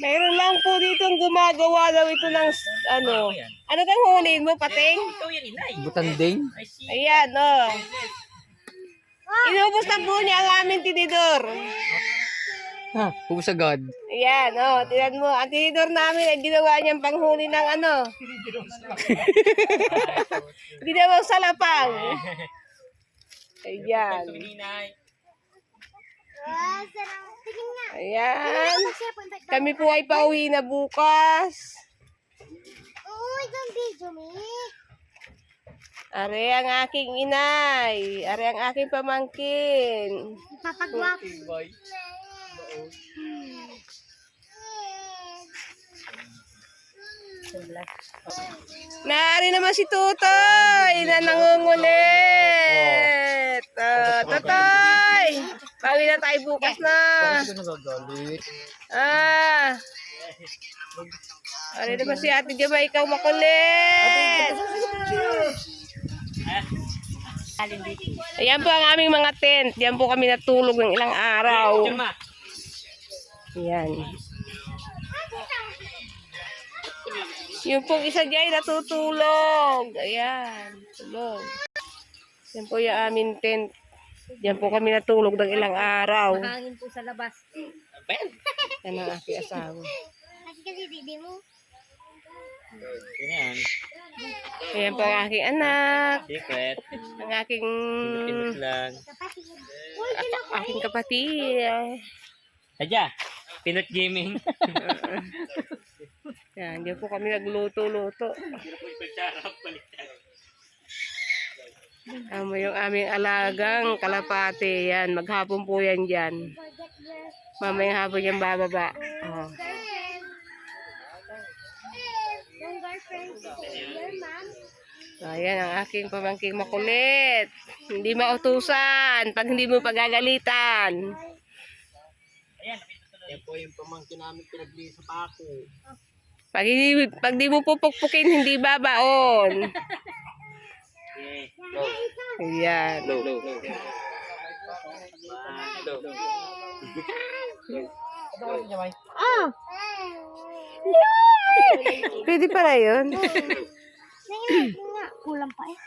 Mayroon lang po dito gumagawa daw ito ng s- ano. Ano kang huliin mo, pating? Ikaw yan, inay. Butanding? I see. Ayan, oh. Inubos na po niya ang aming tinidor. Ha, ubus agad. Ayan, oh, tinan mo. Ang tinidor namin ay ginawa niyang panghuli ng ano. Ginawang salapang. Ayan. Inay. Ayan. Kami po ay pauwi na bukas. Uy, don't video me. Are ang aking inay. Are ang aking pamangkin. Papagwap. Nari naman si Tutoy na nangungulit. Uh, Tutoy! Pauwi na tayo bukas na. Bakit ka nagagalit? Ah. Ano naman si Ate Jama, ikaw makulit. Ayan po ang aming mga tent. Diyan po kami natulog ng ilang araw. Ayan. Yung pong isa dyan natutulog. Ayan. Tulog. Yan po yung aming tent. Diyan po kami natulog ng ilang araw. Hangin po sa labas. Ben. Yan ang aking asawa. Kasi kasi didi mo. Yan. Ayan po ang aking anak. Secret. Ang aking Pinut lang. Kapatid. aking kapatid. Sadya. Pinut gaming. Yan, diyan po kami nagluto-luto. Amo yung aming alagang kalapate. Yan, maghapon po yan dyan. Mamayang hapon yan bababa. Oh. Mom. Ayan ang aking pamangking makulit. Hindi mautusan pag hindi mo pagagalitan. Yan po yung pamangkin namin pinagli sa pako. Pag, hindi, pag di mo pupukpukin, hindi babaon. Ayan. Low, low, low. Ah! Pwede pala yun. Kulang pa eh.